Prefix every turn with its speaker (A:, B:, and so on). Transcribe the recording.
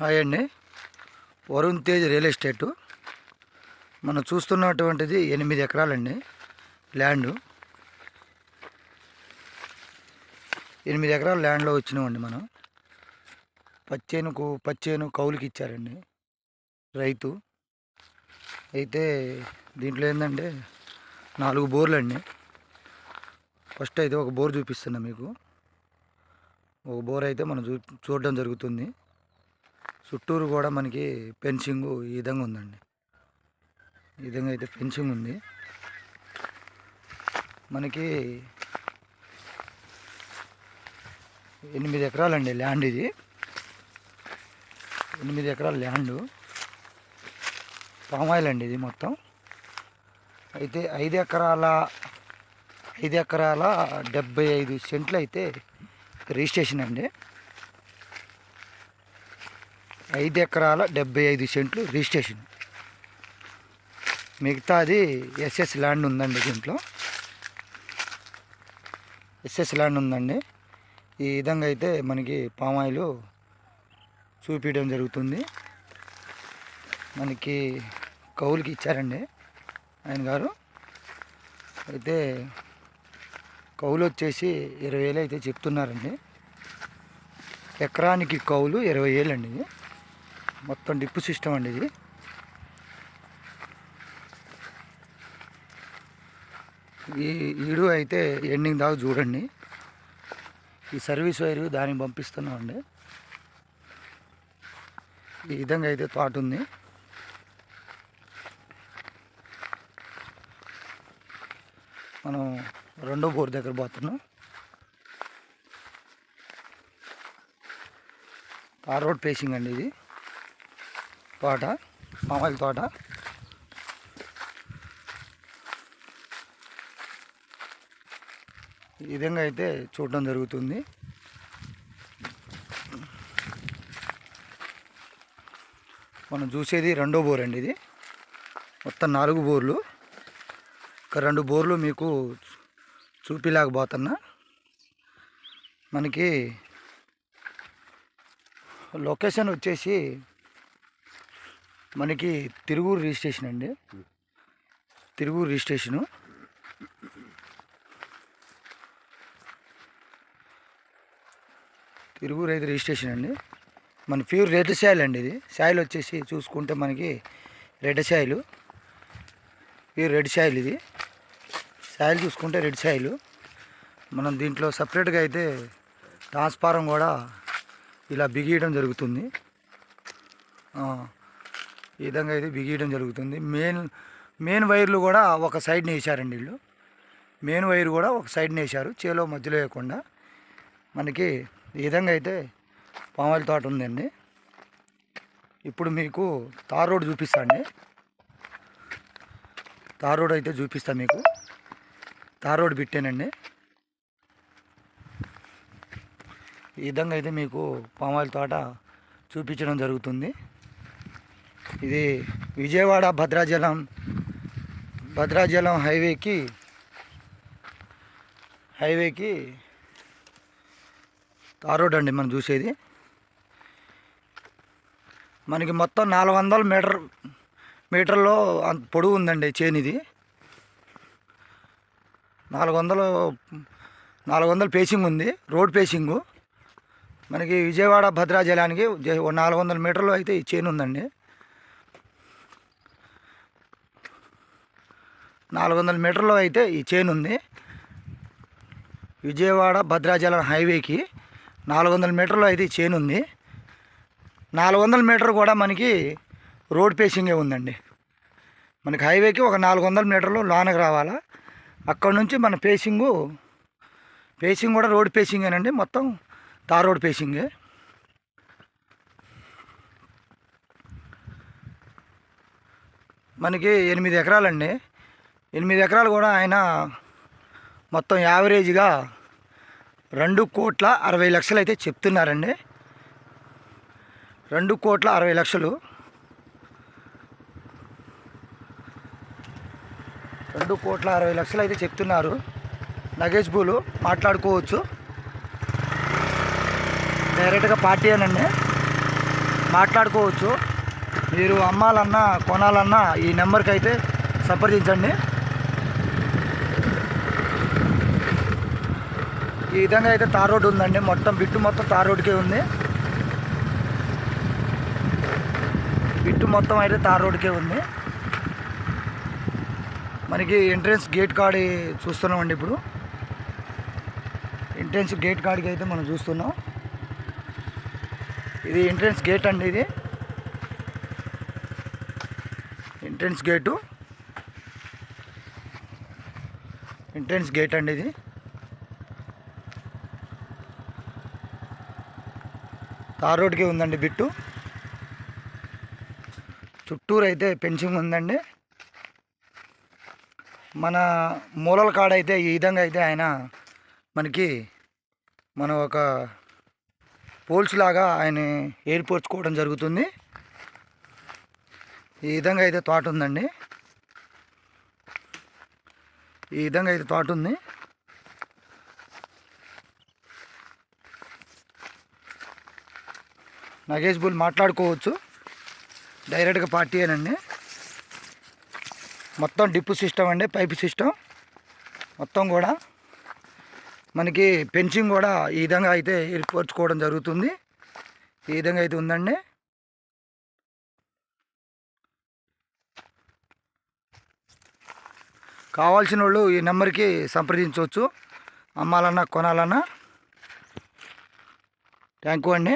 A: Hi అండి. Varun Tej real estate. మనం చూస్తున్నటువంటిది ఎనిమిది ఎకరాలండి. ల్యాండ్. ఎనిమిది ఎకరాల ల్యాండ్లో వచ్చినామండి మనం. పచ్చేనుకు పచ్చేను కౌలుకి ఇచ్చారండి. రైతు. అయితే దీంట్లో ఏంటంటే నాలుగు బోర్లు అండి ఫస్ట్ అయితే ఒక బోర్ చూపిస్తున్నా మీకు. ఒక బోర్ అయితే మనం చూ చూడడం జరుగుతుంది. చుట్టూరు కూడా మనకి ఫెన్సింగ్ ఈ విధంగా ఉందండి. ఈ విధంగా అయితే ఫెన్సింగ్ ఉంది. మనకి ఎనిమిది ఎకరాలండి ల్యాండ్ ఇది. ఎనిమిది ఎకరాల ల్యాండ్. పామాయిల్ అండి ఇది మొత్తం. అయితే ఐదు ఎకరాల ఐదు ఎకరాల డెబ్బై ఐదు సెంట్లు అయితే రిజిస్ట్రేషన్ అండి. ఐదు ఎకరాల డెబ్బై ఐదు సెంట్లు రిజిస్ట్రేషన్. మిగతాది ఎస్ఎస్ ల్యాండ్ ఉందండి దీంట్లో. ఎస్ఎస్ ల్యాండ్ ఉందండి. ఈ విధంగా అయితే మనకి పామాయిల్ చూపించడం జరుగుతుంది. మనకి కౌలుకి ఇచ్చారండి ఆయన గారు. అయితే కౌలు వచ్చేసి ఇరవై వేలు అయితే చెప్తున్నారండి. ఎకరానికి కౌలు ఇరవై వేలు అండి. ఇది మొత్తం డిప్పు సిస్టమ్ అండి ఇది. ఈ ఈడు అయితే ఎండింగ్ దాకా చూడండి. ఈ సర్వీస్ వైరు దానికి పంపిస్తున్నామండి. ఈ విధంగా అయితే తోట ఉంది. మనం రెండో బోర్ దగ్గర పోతున్నాం. తార్ రోడ్ పేసింగ్ అండి ఇది. తోట మామూలు తోట. ఈ విధంగా అయితే చూడడం జరుగుతుంది. మనం చూసేది రెండో బోర్ అండి ఇది. మొత్తం నాలుగు బోర్లు. ఒక రెండు బోర్లు మీకు చూపిలేకపోతున్నా. మనకి లొకేషన్ వచ్చేసి మనకి తిరుగూరు రిజిస్ట్రేషన్ అండి. తిరుగూరు రిజిస్ట్రేషను. తిరుగు అయితే రిజిస్ట్రేషన్ అండి. మన ప్యూర్ రెడ్ సాయిల్ అండి ఇది. సాయిల్ వచ్చేసి చూసుకుంటే మనకి red soil. Pure red soil ఇది. సాయిల్ చూసుకుంటే రెడ్ సాయిల్. మనం దీంట్లో సపరేట్గా అయితే ట్రాన్స్ఫారం కూడా ఇలా బిగియడం జరుగుతుంది. ఈ విధంగా అయితే బిగియడం జరుగుతుంది. మెయిన్ మెయిన్ వైర్లు కూడా ఒక సైడ్ని వేసారండి వీళ్ళు. మెయిన్ వైర్ కూడా ఒక సైడ్ని వేశారు చేలో మధ్యలో వేయకుండా. మనకి ఈ విధంగా అయితే పామాయిల్ తోట ఉందండి. ఇప్పుడు మీకు తార్ రోడ్ చూపిస్తాండి తార్ రోడ్ అయితే చూపిస్తా మీకు. తార్ రోడ్ పెట్టానండి ఈ విధంగా అయితే మీకు పామాయిల్ తోట చూపించడం జరుగుతుంది. ఇది విజయవాడ భద్రాజలం భద్రాజలం హైవేకి హైవేకి తార్ రోడ్ అండి మనం చూసేది. మనకి మొత్తం నాలుగు వందల మీటర్ మీటర్లో అంత పొడవు ఉందండి చేను ఇది నాలుగు వందలు నాలుగు వందల పేసింగ్ ఉంది రోడ్ పేసింగు. మనకి విజయవాడ భద్రాజలానికి నాలుగు వందల మీటర్లు అయితే ఈ చేను ఉందండి. నాలుగు వందల మీటర్లో అయితే ఈ చైన్ ఉంది. విజయవాడ భద్రాచలం హైవేకి నాలుగు వందల మీటర్లో అయితే ఈ చైన్ ఉంది. నాలుగు వందల మీటర్ కూడా మనకి రోడ్ పేసింగే ఉందండి. మనకి హైవేకి ఒక నాలుగు వందల మీటర్లు లోనకి రావాలా. అక్కడ నుంచి మన పేసింగు పేసింగ్ కూడా రోడ్ పేసింగేనండి. మొత్తం తార్ రోడ్ పేసింగే. మనకి ఎనిమిది ఎకరాలండి. ఎనిమిది ఎకరాలు కూడా ఆయన మొత్తం యావరేజ్గా రెండు కోట్ల అరవై లక్షలు అయితే చెప్తున్నారండి. రెండు కోట్ల అరవై లక్షలు. రెండు కోట్ల అరవై లక్షలు అయితే చెప్తున్నారు. నగేష్ బూలు మాట్లాడుకోవచ్చు. డైరెక్ట్గా పార్టీ అనండి. మాట్లాడుకోవచ్చు. మీరు అమ్మాలన్నా కొనాలన్నా ఈ నెంబర్కి అయితే సంప్రదించండి. ఈ విధంగా అయితే తార్ రోడ్ ఉందండి. మొత్తం బిట్టు మొత్తం తార్ రోడ్కే ఉంది. బిట్టు మొత్తం అయితే తార్ రోడ్కే ఉంది. మనకి ఎంట్రెన్స్ గేట్ కాడి చూస్తున్నామండి ఇప్పుడు. ఎంట్రెన్స్ గేట్ కాడికి అయితే మనం చూస్తున్నాం. ఇది ఎంట్రెన్స్ గేట్ అండి ఇది. Entrance gate. ఎంట్రెన్స్ గేట్ అండి ఇది. తార్ రోడ్కి ఉందండి బిట్టు. చుట్టూరు అయితే పెంచింగ్ ఉందండి. మన మూలల కాడ అయితే ఈ విధంగా అయితే ఆయన మనకి మన ఒక పోల్స్ లాగా ఆయన ఏర్పరచుకోవడం జరుగుతుంది. ఈ విధంగా అయితే తోట ఉందండి. ఈ విధంగా అయితే తోట ఉంది. నగేష్ బుల్ మాట్లాడుకోవచ్చు. డైరెక్ట్గా పార్టీ అనండి మొత్తం డిప్పు సిస్టమ్ అండి పైపు సిస్టమ్ మొత్తం కూడా మనకి పెంచింగ్ కూడా ఈ విధంగా అయితే ఏర్పరచుకోవడం జరుగుతుంది. ఈ విధంగా అయితే ఉందండి. కావాల్సిన వాళ్ళు ఈ నెంబర్కి సంప్రదించవచ్చు. అమ్మాలన్నా కొనాలన్నా. థ్యాంక్ యూ అండి.